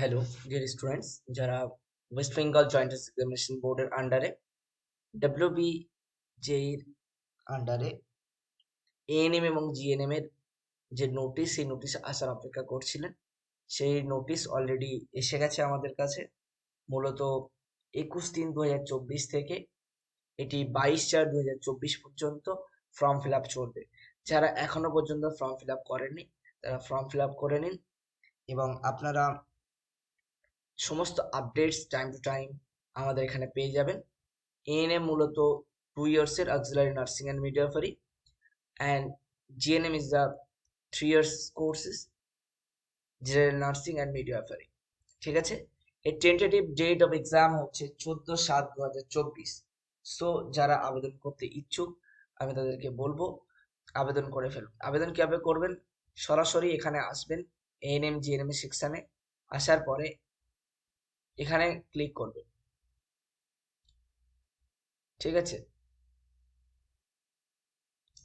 Hello dear students যারা West Bengal joint examination বোর্ডের আন্ডারে ডাব্লিউবি জেইর আন্ডারে এএনএম এবং জিএনএম এর যে নোটিশ সেই নোটিশ আসার অপেক্ষা করছিলেন। সেই নোটিশ অলরেডি এসে গেছে আমাদের কাছে। মূলত একুশ তিন দু হাজার চব্বিশ থেকে এটি বাইশ চার দু হাজার চব্বিশ পর্যন্ত ফর্ম ফিল আপ চলবে। যারা এখনও পর্যন্ত ফর্ম ফিল আপ করেননি, তারা ফর্ম ফিল আপ করে নিন এবং আপনারা সমস্ত আপডেটস টাইম টু টাইম আমাদের এখানে পেয়ে যাবেন। এএনএম মূলত two ইয়ার্সের auxiliary nursing and midwifery and GNM is the three years courses general nursing and midwifery ঠিক আছে? এর টেন্টেটিভ ডেট অফ এক্সাম হচ্ছে চোদ্দ সাত দু হাজার চব্বিশ। সো যারা আবেদন করতে ইচ্ছুক, আমি তাদেরকে বলব, আবেদন করে ফেলুন। আবেদন কীভাবে করবেন? সরাসরি এখানে আসবেন এএনএম জিএনএম সেকশানে আসার পরে এখানে ক্লিক করবেন ঠিক আছে?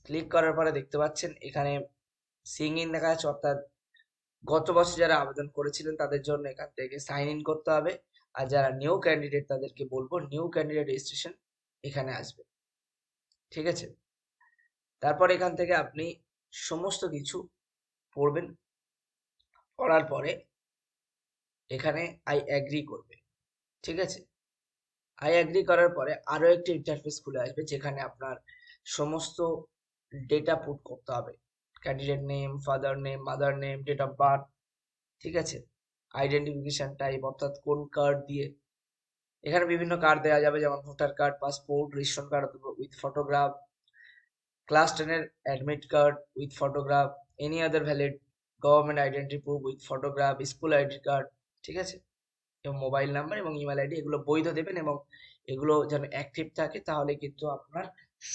ক্লিক করার পরে দেখতে পাচ্ছেন, এখানে সিং ইন দেখা যাচ্ছে অর্থাৎ গত বছর যারা আবেদন করেছিলেন তাদের জন্য এখান থেকে সাইন ইন করতে হবে। আর যারা নিউ ক্যান্ডিডেট তাদেরকে বলব নিউ ক্যান্ডিডেট রেজিস্ট্রেশন এখানে আসবে। ঠিক আছে? তারপর এখান থেকে আপনি সমস্ত কিছু পড়বেন। পড়ার পরে এখানে আই অ্যাগ্রি করবে। ঠিক আছে? আই অ্যাগ্রি করার পরে আরও একটি ইন্টারফেস খুলে আসবে যেখানে আপনার সমস্ত ডেটা পুট করতে হবে। Candidate name father name mother name date of birth ঠিক আছে? আইডেন্টিফিকেশন টাইপ অর্থাৎ কোন কার্ড দিয়ে। এখানে বিভিন্ন কার্ড দেওয়া যাবে যেমন voter card passport ration card with photograph class টেনের admit card with photograph any other valid government identity proof with photograph school ID card ঠিক আছে? এবং মোবাইল নাম্বার এবং ইমেল আইডি এগুলো বৈধ দেবেন এবং এগুলো যেন অ্যাক্টিভ থাকে তাহলে কিন্তু আপনার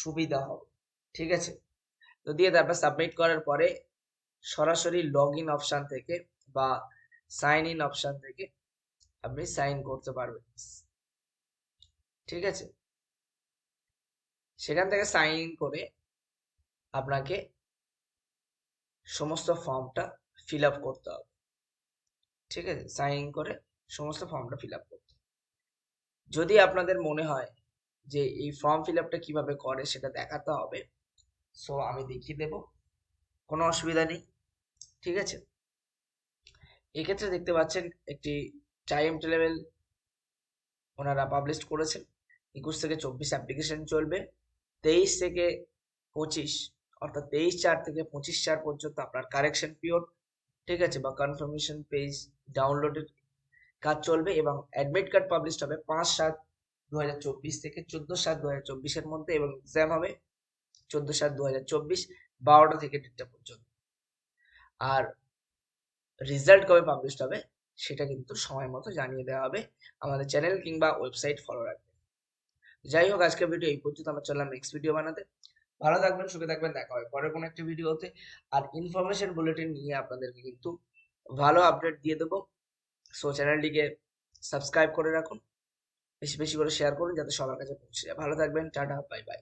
সুবিধা হবে। ঠিক আছে? তো দিয়ে তারপর সাবমিট করার পরে সরাসরি লগ ইন অপশান থেকে বা সাইন ইন অপশান থেকে আপনি সাইন করতে পারবেন। ঠিক আছে? সেখান থেকে সাইন ইন করে আপনাকে সমস্ত ফর্মটা ফিল আপ করতে হবে। ঠিক আছে? সাইন ইন করে সমস্ত ফর্মটা ফিল আপ করতে। যদি আপনাদের মনে হয় যে এই ফর্ম ফিল আপটা কীভাবে করে সেটা দেখাতে হবে সো আমি দেখিয়ে দেব। কোনো অসুবিধা নেই, ঠিক আছে? এক্ষেত্রে দেখতে পাচ্ছেন একটি টাইম টেবিল ওনারা পাবলিশ করেছেন। একুশ থেকে চব্বিশ অ্যাপ্লিকেশন চলবে। তেইশ থেকে পঁচিশ, অর্থাৎ তেইশ চার থেকে পঁচিশ চার পর্যন্ত আপনার কারেকশন পিরিয়ড ঠিক আছে? বা কনফার্মেশন পেজ ডাউনলোডের কাজ চলবে এবং অ্যাডমিট কার্ড পাবলিশ হবে পাঁচ সাত দু থেকে চোদ্দ সাত দু চব্বিশের মধ্যে এবং এক্সাম হবে চোদ্দ সাত দু বারোটা থেকে দেড়টা পর্যন্ত। আর রেজাল্ট কবে পাবলিশ হবে সেটা কিন্তু সময় মতো জানিয়ে দেওয়া হবে আমাদের চ্যানেল কিংবা ওয়েবসাইট ফলো রাখবেন। যাই হোক, আজকের ভিডিও এই পর্যন্ত আমরা চললাম নেক্সট ভিডিও বানাতে। ভালো থাকবেন, সুখে থাকবেন, দেখা হবে পরের কোনো একটা ভিডিওতে আর ইনফরমেশন বুলেটিন নিয়ে আপনাদেরকে কিন্তু ভালো আপডেট দিয়ে দেবো। সো চ্যানেলটিকে সাবস্ক্রাইব করে রাখুন। বেশি বেশি করে শেয়ার করুন যাতে সবার কাছে পৌঁছে যায়। ভালো থাকবেন, টাটা বাই বাই